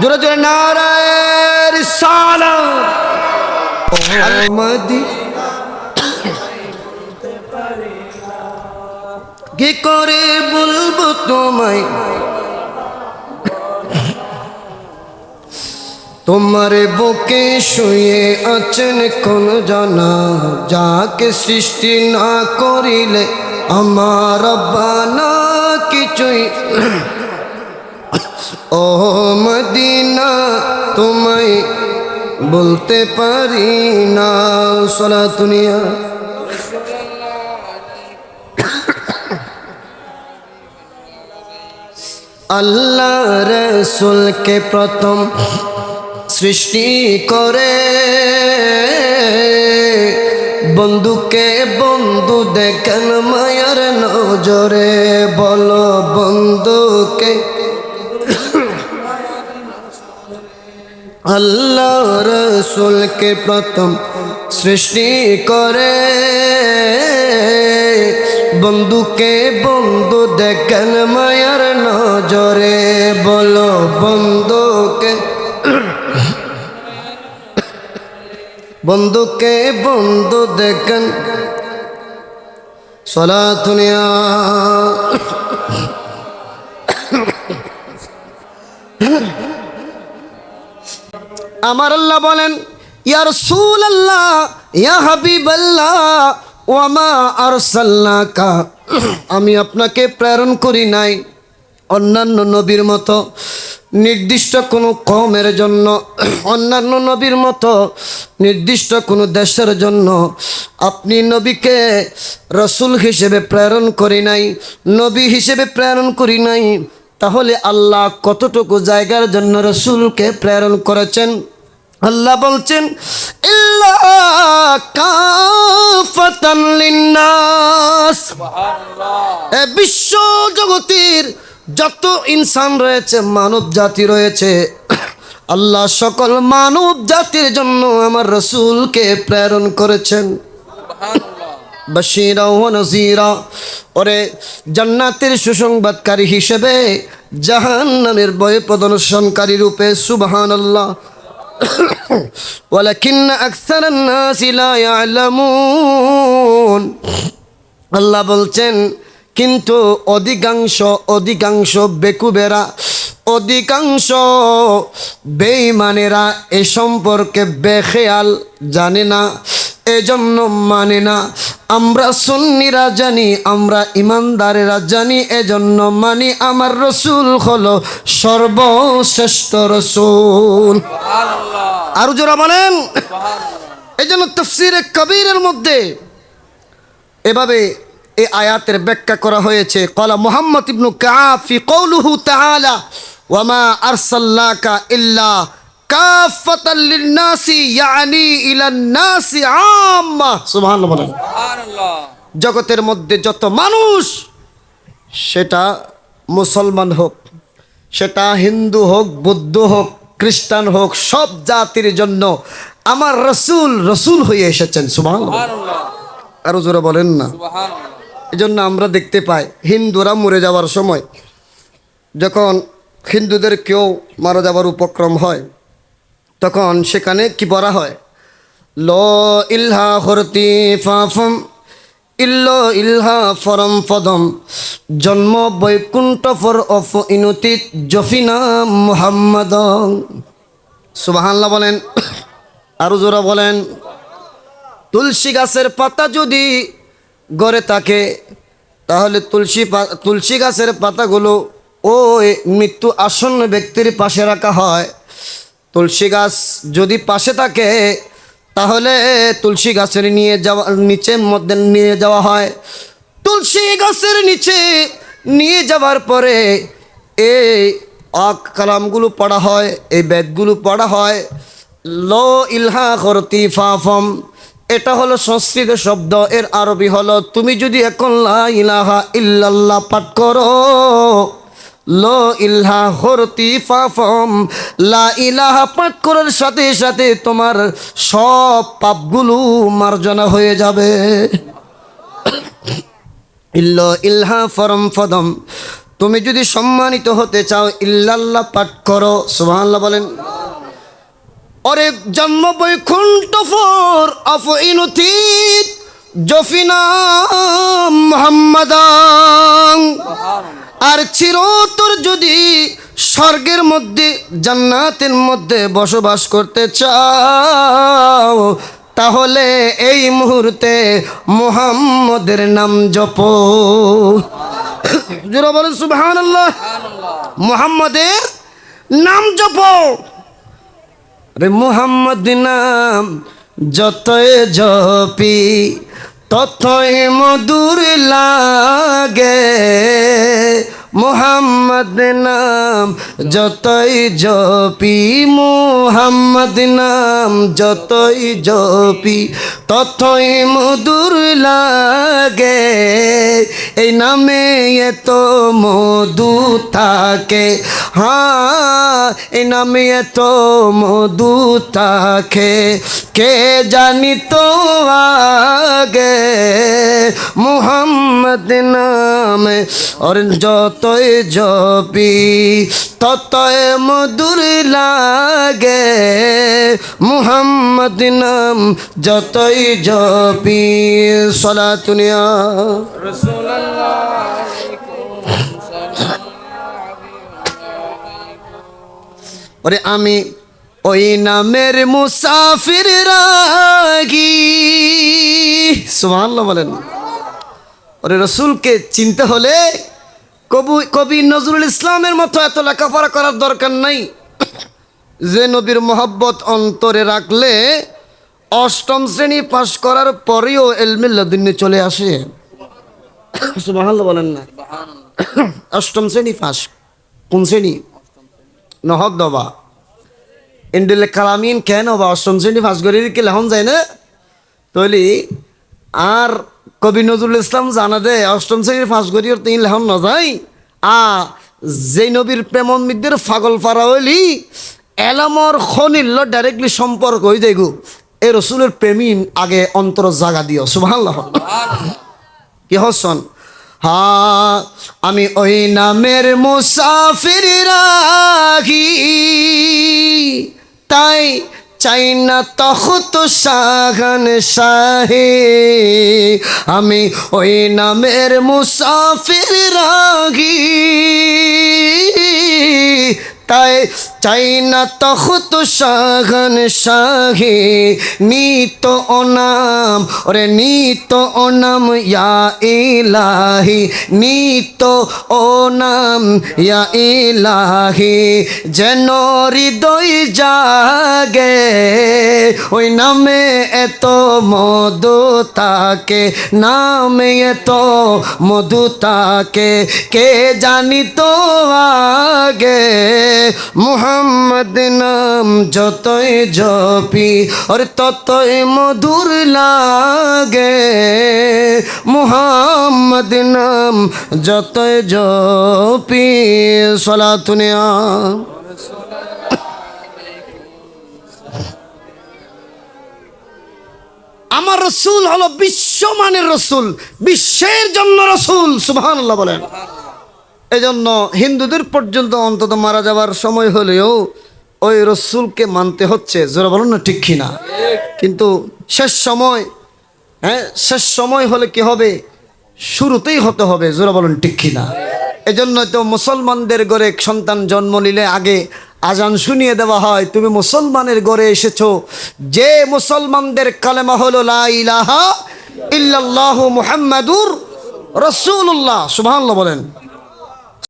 জোরে জোরে মদি কি করে বলব তোমায়? তোমার বুকে শুয়ে আছেন কোন জানা, যাকে সৃষ্টি না করিলে আমার বানা কিছুই ও মদিনা, তোমায় বলতে পারি না। সলা দুনিয়া আল্লাহ রসুলকে প্রথম সৃষ্টি করে। বন্ধুকে বন্ধু দেখেন মায়ার নজরে। বলো বন্ধুকে রসুলকে প্রথম সৃষ্টি করে। বন্ধুকে বন্ধু দেখেন মায়ার নজরে, বলো বন্ধুকে। বন্ধুকে বন্ধু দেখেন। সলাথুনিয়া আমার আল্লাহ বলেন ইয়ার সুল আল্লাহ ইয়া হাবিব আল্লাহ ওয়ামা আর সাল্লাকা আমি আপনাকে প্রেরণ করি নাই, অন্যান্য নবীর মতো, নির্দিষ্ট কোনো কমের জন্য, অন্যান্য নবীর মতো, নির্দিষ্ট কোনো দেশের জন্য আপনি নবীকে রসুল হিসেবে প্রেরণ করি নাই, নবী হিসেবে প্রেরণ করি নাই, তাহলে আল্লাহ কতটুকু জায়গার জন্য রসুলকে প্রেরণ করেছেন? আল্লাহ বলছেন বিশ্ব জগতের যত ইনসান রয়েছে মানব জাতি রয়েছে আল্লাহ সকল মানব জাতির জন্য আমার রসুলকে প্রেরণ করেছেন। বশিরা ও নজিরা ওরে জান্নাতের সুসংবাদকারী হিসেবে জাহান্নামের ভয় প্রদর্শনকারী রূপে সুবহান আল্লাহ ولكن أكثر الناس لا يعلمون আল্লাহ বলছেন কিন্তু অধিকাংশ অধিকাংশ বেকুবেরা অধিকাংশ বেইমানেরা এ সম্পর্কে বেখেয়াল জানে না এজন্য মানে না আমরা সুন্নিরা জানি আমরা ইমানদারেরা জানি এজন্য মানি আমার রসুল হলো সর্বশ্রেষ্ঠ রসুল। আরও জোরা বলেন। এই জন্য তফসিরে কবিরের মধ্যে এভাবে এই আয়াতের ব্যাখ্যা করা হয়েছে। কলা মোহাম্মদ ইবনু কাফি কৌলুহু তাআলা ওয়ামা আরসাল্লাকা ইল্লা কাফাতাল লিন্নাসি ইয়ানি ইলান নাসি আম্মা সুবহানাল্লাহ। জগতের মধ্যে যত মানুষ সেটা মুসলমান হোক সেটা হিন্দু হোক বৌদ্ধ হোক খ্রিস্টান হোক সব জাতির জন্য আমার রসুল রসুল হয়ে এসেছেন সুমান আরও জোরে বলেন না। এই জন্য আমরা দেখতে পাই হিন্দুরা মরে যাওয়ার সময় যখন হিন্দুদের কেউ মারা যাওয়ার উপক্রম হয় তখন সেখানে কি বলা হয়? ল ইলহা হরতি ফাফম ইল্ল ইলহা ফরম ফদম। জন্ম বৈকুণ্ঠ ফর অফ ইনুতিত জফিনা মুহাম্মদ সুবাহান্লা বলেন, আরও জোরা বলেন, তুলসী গাছের পাতা যদি গড়ে থাকে, তাহলে তুলসী তুলসী গাছের পাতাগুলো ওই মৃত্যু আসন্ন ব্যক্তির পাশে রাখা হয়। তুলসী গাছ যদি পাশে থাকে তাহলে তুলসী গাছের নিয়ে যাওয়া নিচের মধ্যে নিয়ে যাওয়া হয়। তুলসী গাছের নিচে নিয়ে যাওয়ার পরে এই আক কালামগুলো পড়া হয়, এই বেদগুলো পড়া হয়। ল ইলহা করতি ফাফম এটা হলো সংস্কৃত শব্দ, এর আরবি হলো, তুমি যদি এখন লা ইলাহা ইল্লাল্লাহ পাঠ করো লো ইলহা হরতি ফাফম। লা ইলাহা পাঠ করার সাথে সাথে তোমার সব পাপগুলো মার্জনা হয়ে যাবে। ইল্ল ইলহা ফরম ফদম। তুমি যদি সম্মানিত হতে চাও, ইল্লাল্লাহ পাঠ করো, সুবহানাল্লাহ বলেন। অরে জন্ম বৈকুণ্ঠ ফর অফ ইনুতীত জফিনা মোহাম্মদাং আর চিরতর যদি স্বর্গের মধ্যে, জান্নাতের মধ্যে বসবাস করতে চাও, তাহলে এই মুহূর্তে মুহাম্মদের নাম জপ। সুবহান মুহাম্মদের নাম জপ। রে মুহাম্মদ নাম যতই জপি, ততই মধুর লাগে। মুহাম্মদ নাম, যতই জপি মুহাম্মদ নাম, যতই জপি, ততই মধুর লাগে। এই নামে এত মধু থাকে। হ্যাঁ এই নামে এত মধু থাকে। কে জানি তো আগে মুহাম্মদ নামে और ততয় জপি, ততই মধুর লাগে। মুহাম্মদ নাম যতই জপি সলা তুনিয়া ওরে আমি ওই নামের মুসাফির রাগি। সোহান বলেন। ওরে রসুলকে চিনতে হলে কবু কবি নজরুল ইসলামের মতো এত লেখাপড়া করার দরকার নাই। যে নবীর মোহাব্বত অন্তরে রাখলে অষ্টম শ্রেণি পাশ করার পরেও এলমিল্লাদিনে চলে আসে। বলেন না। অষ্টম শ্রেণি পাশ। কোন শ্রেণি? নহক দবা ইন্ডিলে কালামিন কেন বা অষ্টম শ্রেণি পাশ করে কি লেখন যায় না? তৈলি, আর কবি নজরুল ইসলাম জানা দে, অষ্টম শ্রেণির ফাঁস করিও তিন লেখন না যাই আ যে নবীর প্রেমন্বিদদের ফাগল পারা হইলি, এলামর খনিল্ল ডাইরেক্টলি সম্পর্ক হয়ে যাই গো। এই রসুলের প্রেমী আগে অন্তর জাগা দিও, সুবহানাল্লাহ। কি হসন হা, আমি ওই নামের মুসাফির রাখি, তাই চাই না তখত সাহান শাহে। আমি ওই নামের মুসাফির রাখি তাই চাই না তখত সাগন শাহে নিত অনাম ওরে নিত অনাম ইয়া ইলাহি। নিত অনাম ইয়া ইলাহি। যেন হৃদয় জাগে। ওই নামে এত মধু তাকে নামে এত মধু তাকে কে জানি তো আগে, মুহাম্মদ নাম যতই জপি ওর ততই মধুর লাগে। মুহাম্মদ নাম যতই জপি সলাতুনিয়া আমার রসুল হলো বিশ্বমানের রসুল, বিশ্বের জন্য রসুল, সুবহানাল্লাহ বলেন। এজন্য হিন্দুদের পর্যন্ত অন্তত মারা যাবার সময় হলেও ওই রসুলকে মানতে হচ্ছে, জোরা বলুন না ঠিক কিনা? কিন্তু শেষ সময় হ্যাঁ শেষ সময় হলে কি হবে? শুরুতেই হতে হবে, জোরা বলুন ঠিক কিনা? এজন্য তো মুসলমানদের ঘরে সন্তান জন্ম নিলে আগে আজান শুনিয়ে দেওয়া হয়, তুমি মুসলমানের গড়ে এসেছ। যে মুসলমানদের কালেমা হলো লাহা ইল্লাল্লাহু মুহাম্মাদুর রসুল্লাহ সুবহানাল্লাহ বলেন।